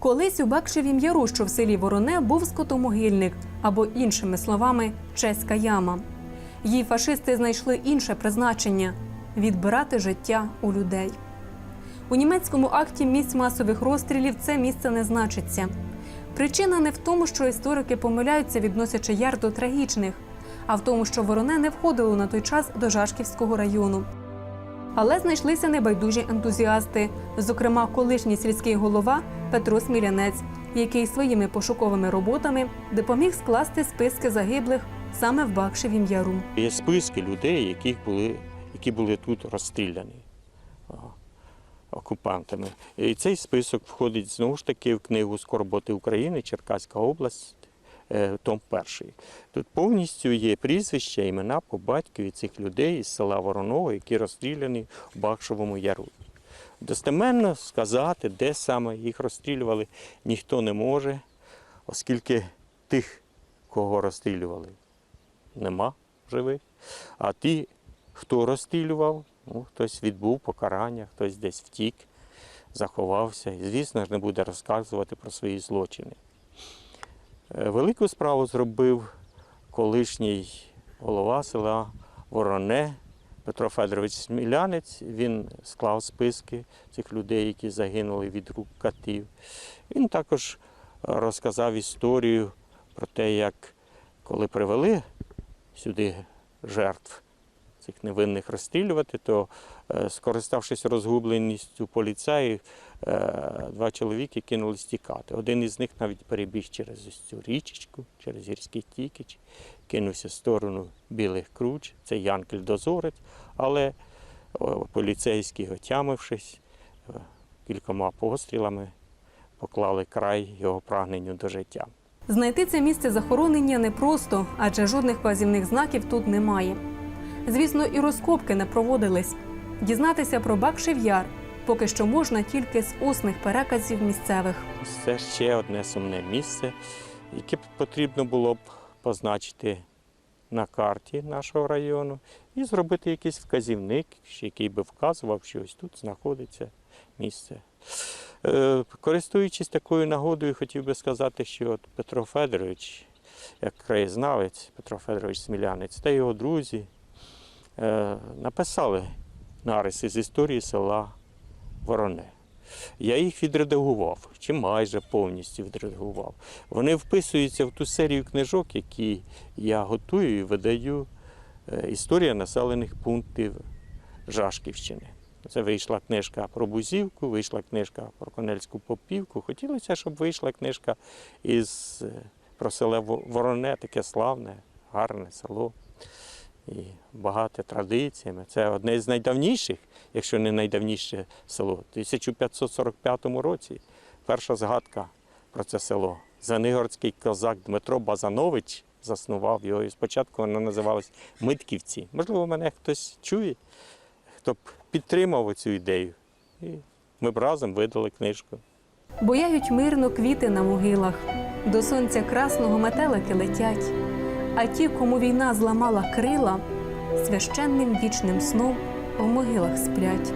Колись у Бакшевім Яру, що в селі Вороне, був скотомогильник, або іншими словами, чеська яма. Їй фашисти знайшли інше призначення відбирати життя у людей. У німецькому акті місць масових розстрілів це місце не значиться. Причина не в тому, що історики помиляються, відносячи яр до трагічних, а в тому, що Вороне не входило на той час до Жашківського району. Але знайшлися небайдужі ентузіасти, зокрема, колишній сільський голова Петро Смілянець, який своїми пошуковими роботами допоміг скласти списки загиблих саме в Бакшевім Яру. Є списки людей, яких були, які були тут розстріляні окупантами. І цей список входить знову ж таки в книгу Скорботи України, Черкаська область, е, том перший. Тут повністю є прізвища, імена по батькові цих людей із села Вороново, які розстріляні в Бакшовому Яру. Достеменно сказати, де саме їх розстрілювали, ніхто не може, оскільки тих, кого розстрілювали, нема живих. А ті, хто розстрілював, ну, хтось відбув покарання, хтось десь втік, заховався. І, звісно ж, не буде розказувати про свої злочини. Е, Велику справу зробив колишній голова села Вороне Петро Федорович Смілянець. Він склав списки цих людей, які загинули від рук катів. Він також е, розказав історію про те, як коли привели сюди жертв цих невинних розстрілювати, то, е, скориставшись розгубленістю поліцаїв, два чоловіки кинулись тікати. Один із них навіть перебіг через ось цю річечку, через гірський тікіч, кинувся в сторону білих круч, це Янкель Дозорець, але о, поліцейські, отямившись, е, кількома пострілами поклали край його прагненню до життя. Знайти це місце захоронення непросто, адже жодних вказівних знаків тут немає. Звісно, і розкопки не проводились. Дізнатися про Бакшев Яр поки що можна тільки з усних переказів місцевих. Це ще одне сумне місце, яке потрібно було б позначити на карті нашого району і зробити якийсь вказівник, який би вказував, що ось тут знаходиться місце. Е, Користуючись такою нагодою, хотів би сказати, що от Петро Федорович, як краєзнавець, Петро Федорович Смілянець та його друзі е, написали нариси з історії села Вороне. Я їх відредагував, чи майже повністю відредагував. Вони вписуються в ту серію книжок, які я готую і видаю. е, Історія населених пунктів Жашківщини. Це вийшла книжка про Бузівку, вийшла книжка про Конельську Попівку. Хотілося, щоб вийшла книжка із, е, про село Вороне, таке славне, гарне село і багате традиціями. Це одне з найдавніших, якщо не найдавніше село. У 1545 році перша згадка про це село. Звенигородський козак Дмитро Базанович заснував його. І спочатку воно називалось Митківці. Можливо, мене хтось чує, хто б підтримав цю ідею. І ми б разом видали книжку. Бояють мирно квіти на могилах. До сонця красного метелики летять. А ті, кому війна зламала крила, священним вічним сном в могилах сплять.